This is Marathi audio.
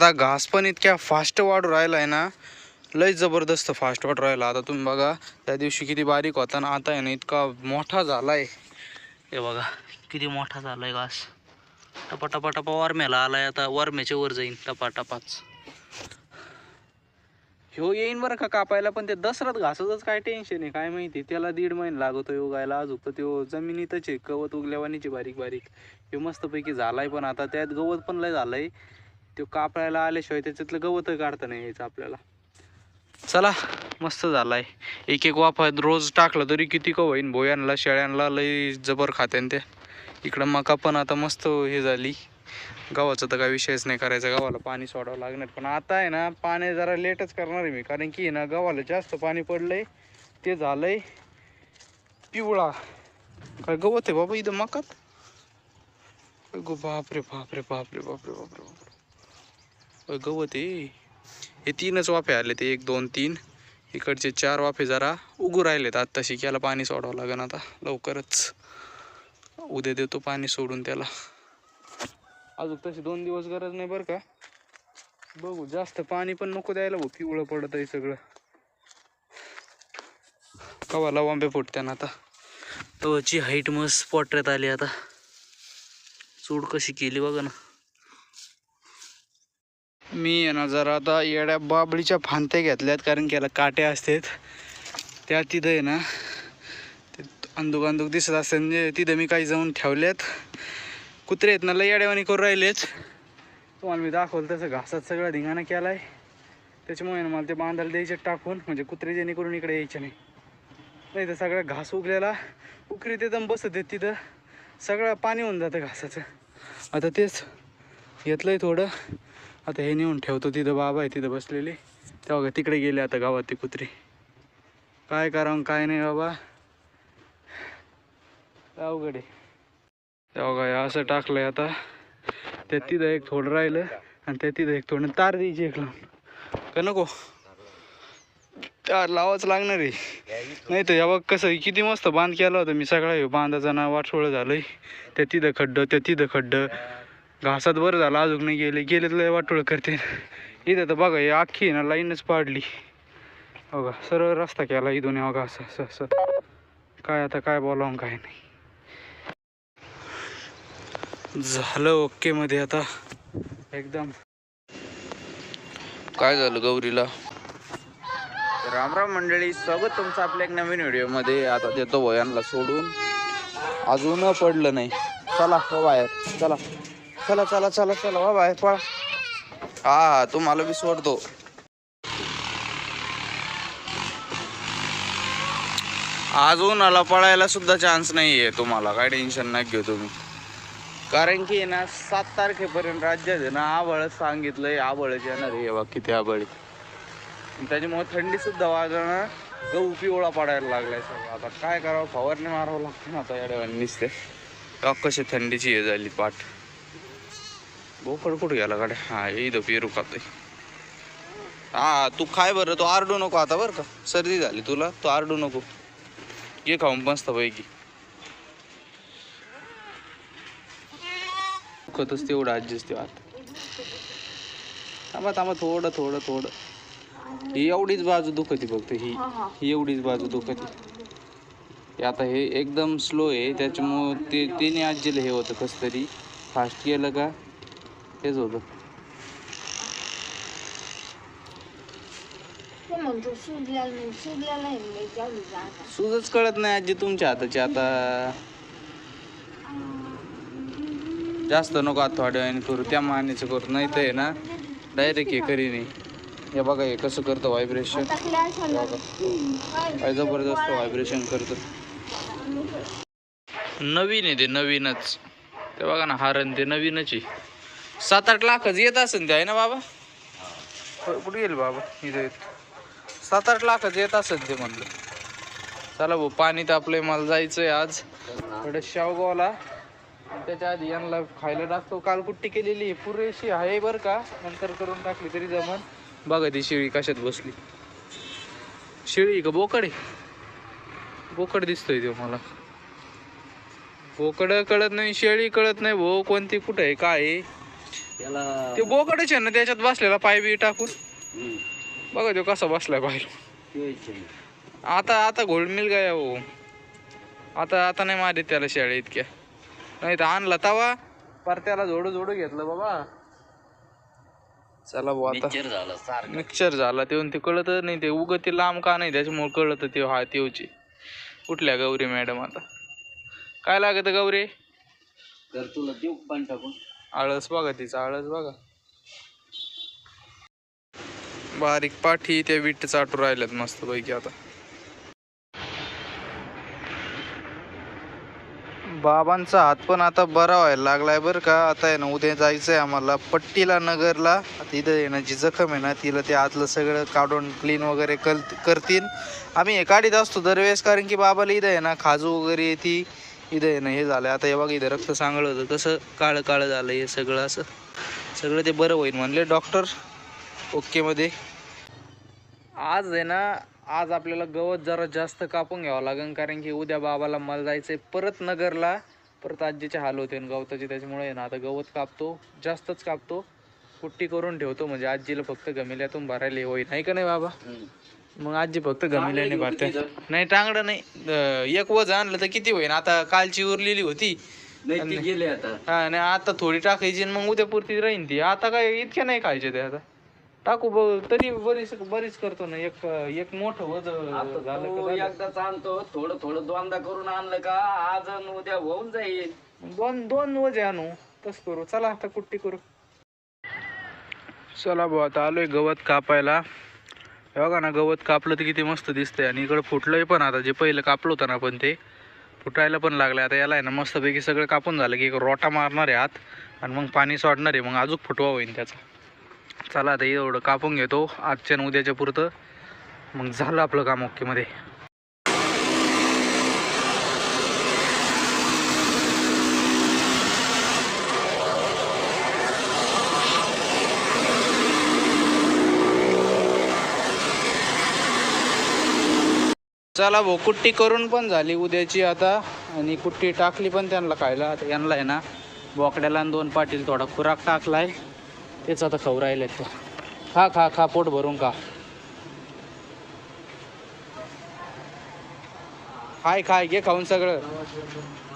आता घास पण इतक्या फास्ट वाढू राहिला आहे ना लय जबरदस्त फास्ट वाढू राहिला. आता तुम्ही बघा त्या दिवशी किती बारीक होता ना आता आहे ना इतका मोठा झाला आहे हे बघा किती मोठा झाला आहे घास. टपा टपा टपा वरम्याला आलाय आता वरम्याच्या वर जाईन टपा टपाच ह्यो येईन बरं का कापायला पण ते दसरात घासाचंच काय टेन्शन आहे काय माहिती त्याला दीड महिना लागतो उगायला अजून तर त्यो जमिनीतच आहे गवत उगल्यावानीचे बारीक बारीक. हे मस्तपैकी झालाय पण आता त्यात गवत पण लय झालंय. तो कापायला आल्याशिवाय त्याच्यातलं गवत काढता नाही यायचं आपल्याला. चला मस्त झालाय. एक एक वाफा रोज टाकलं तरी किती का होईन. भोयांना शेळ्यांना लई जबर खात्यान त्या इकडं मका पण आता मस्त हे झाली. गव्हाचा तर काही विषयच नाही करायचा. गव्हाला पाणी सोडावं लागणार. पण आता आहे ना पाणी जरा लेटच करणार आहे मी. कारण की आहे ना गव्हाला जास्त पाणी पडलंय. ते झालंय पिवळा. काय गवत आहे बाबा इथं मकात? बापरे बापरे बापरे बापरे बापरे बापरे. गवत आहे. हे तीनच वाफे आले ते एक दोन तीन. इकडचे चार वाफे जरा उगू राहिलेत आत्ताशी याला पाणी सोडावं लागेल आता लवकरच. उद्या देतो पाणी सोडून त्याला. अजून तशी दोन दिवस गरज नाही बरं का. बघू जास्त पाणी पण नको द्यायला भाऊ पिवळं पडत आहे सगळं कवाला वांबे फुटत्या ना आता. तवची हाईट मस्त पोटऱ्यात आली आता. चूड कशी केली बघा ना. मी आहे ना जरा आता येड्या बाबळीच्या फांत्या घेतल्यात कारण की याला काटे असतात. त्या तिथं आहे ना ते अंदुक अंदुक दिसत असते म्हणजे तिथं मी काही जाऊन ठेवल्यात. कुत्रे आहेत ना लय येड्यावानी करून राहिलेच तुम्हाला मी दाखवलं तसं घासात सगळा धिंगाणा आहे त्याच्यामुळे ना मला ते बांधायला द्यायचे टाकून म्हणजे कुत्रे जेणेकरून इकडे यायचे नाही. नाही तर सगळा घास उगलेला उकरी ते बसत आहेत तिथं. सगळं पाणी होऊन जातं घासाचं. आता तेच घेतलंय थोडं. आता हे नेऊन ठेवतो तिथं बाबा आहे तिथं बसलेले. तेव्हा का तिकडे गेले आता गावात ते कुत्रे. काय करावं काय नाही बाबा. अवघड आहे. तेव्हा काय असं टाकलंय आता. त्या तिथं एक थोडं राहिलं आणि त्या तिथं एक थोडं तार द्यायची एक लावून. का नको? तार लावाच लागणार आहे. नाही तर यावं कसं किती मस्त बांध केला होता मी सगळा. हे बांधाचा ना वाटोळं झालंय. त्या तिथं खड्डं त्या तिथं खड्डं. घासात बरं झालं अजून नाही गेले. गेले तर लय वाटोळं करते. इथं तर बघा हे अख्खी ना लाईनच पाडली. बघा सरळ रस्ता केला इथून हे बघा असं असं. असं काय आता काय बोलावं काय नाही. झालं ओके मध्ये आता. एकदम. काय झालं गौरीला? राम राम मंडळी स्वागत तुमचं आपल्या एक नवीन व्हिडिओमध्ये आता देतो भयांना सोडून. अजून पडलं नाही. चला हो बाहेर. चला. चला चला चला चला वा बाय पळा. हा हा तुम्हाला बी सोडतो. अजून आला पळायला सुद्धा चान्स नाही आहे तुम्हाला. काय टेन्शन नाही घेऊ तुम्ही. कारण की ना सात तारखेपर्यंत राज्यात आहे ना आबळच सांगितलंय आबळच येणार आहे. बा किती आबळ त्याच्यामुळे थंडी सुद्धा वाजणं गहू पिवळा पडायला लागलाय सगळं. आता काय करावं? फवारणी मारावं लागते ना आता या निसते. कशी थंडीची हे झाली पाठ. बोकड कुठे गेला गाड्या? हा हे इथं पेरू खातोय. हा तू खाय बरं तू आरडू नको आता बरं का. सर्दी झाली तुला तू आरडू नको. ये खाऊन मस्त पैकी. दुखतच तेवढं ॲडजस्ट आता. थांबा थांबा थोडं थोडं थोडं. ही एवढीच बाजू दुखती फक्त ही. ही एवढीच बाजू दुखती. आता हे एकदम स्लो आहे त्याच्यामुळं ते त्याने आजीला हे होतं कसं तरी. फास्ट केलं का? हेच होतं. ते म्हणतो सुजलेला नाही सुजलेला नाही मी तेवढी जागा सूजच कळत नाही आजी तुमच्या हाताची आता. जास्त नको आता थोड्या वेळाने करू त्या मानेचं करू नाही तर आहे ना डायरेक्ट हे करी नाही हे बघा हे कसं करतं व्हायब्रेशन आता क्लास होणार. काय जबरदस्त व्हायब्रेशन करतं. नवीन आहे ते नवीनच. ते बघा ना हारण ते नवीनच आहे. सात आठ लाखच येत असेल ते आहे ना बाबा? हो, कुठे गेले बाबा? इथं येत. सात आठ लाखच येत असेल ते म्हणलं. चला भाऊ पाणी तापलंय मला जायचंय आज. थोडं शावगावला त्याच्या आधी यांना खायला टाकतो. काल कुट्टी केलेली आहे, पुरेशी आहे बरं का? नंतर करून टाकली तरी जमन. बघा ती शेळी कशात बसली. शेळी का? बोकड आहे. बोकड दिसतोय तो मला. बोकड कळत नाही शेळी कळत नाही भाऊ कोणती कुठं आहे काय आहे? त्याला ते बोकडच आहे ना त्याच्यात बसलेला पाय बी टाकून. हम्म, बघा तो कसा बसलाय आहे. आता आता घोळमिल गाय हो आता आता नाही मारित त्याला शेळ्या इतक्या. नाही तर आणला तवा. पर त्याला जोडू जोडू घेतलं बाबा. चला भाऊ आता. मिक्सर झालं सारखं. मिक्सर झाला. ते ते कळत नाही ते उग ते लांब का नाही त्याच्यामुळे कळत ते हा तेवची. कुठल्या गौरी मॅडम आता. काय लागत गौरी? तर तुला देऊ पण टाकून. आळस बघा तिचा आळस बघा. बारीक पाठी त्या विट चाटू राहिल्यात मस्त पैकी आता. बाबांचा हात पण आता बरा व्हायला लागलाय बरं का. आता आहे ना उद्या जायचंय आम्हाला पट्टीला नगरला. आता इथं आहे ना जी जखम आहे ना तिला ते आतलं सगळं काढून क्लीन वगैरे कल करतील. आम्ही हे काढीत असतो दरवेळेस कारण की बाबाला इथं आहे ना खाजू वगैरे येते इथे आहे ना हे झालं. आता हे बघा इथं रक्त सांगलं होतं. कसं काळं काळं झालं हे सगळं असं. सगळं ते बरं होईल म्हणले डॉक्टर. ओकेमध्ये आज आहे ना आज आपल्याला गवत जरा जास्त कापून घ्यावं लागेल कारण की उद्या बाबाला मला जायचंय परत नगरला. परत आजीचे हाल होते गवताचे त्याच्यामुळे आहे ना आता गवत कापतो जास्तच कापतो. कुट्टी करून ठेवतो म्हणजे आजीला फक्त गमिल्यातून भरायला होईल. नाही का नाही बाबा? मग आजी फक्त गमिल्याने भरते नाही टांगडं नाही. एक वज आणलं तर किती होईल आता कालची उरलेली होती. नाही गेले आता. हा आणि आता थोडी टाकायची आणि मग उद्या पुरती राहीन ती. आता काय इतक्या नाही खायचे ते आता. टाकू ब- तरी बरीच बरीच करतो ना. एक एक मोठं वज झालं. एकदाच आणतो. थोडं थोडं दोनदा करून आणलं का आज उद्या होऊन जाईल. दोन दोन वजे आणू. तस करू. चला आता कुट्टी करू. चला भाऊ आता आलोय गवत कापायला. हे बघा ना गवत कापलं तर किती मस्त दिसतंय आणि इकडं फुटलंय पण आता जे पहिलं कापलं होतं ना आपण ते फुटायला पण लागलं आता याला आहे ना मस्तपैकी सगळं कापून झालं की एक रोटा मारणार आहे आत आणि मग पाणी सोडणार आहे. मग अजून फुटवा होईल त्याचा. चला आता एवढं कापून घेतो. आजच्या आणि उद्याच्या पुरतं. मग झालं आपलं काम ओकेमध्ये चला भाऊ कुट्टी करून पण झाली उद्याची आता. आणि कुट्टी टाकली पण त्यांना खायला. आता यांना आहे ना बोकड्याला आणि दोन पाटील थोडा खुराक टाकलाय. तेच आता खाऊ राहिले तो. खा खा खा पोट भरून खा. खाय खाय घे खाऊन सगळं.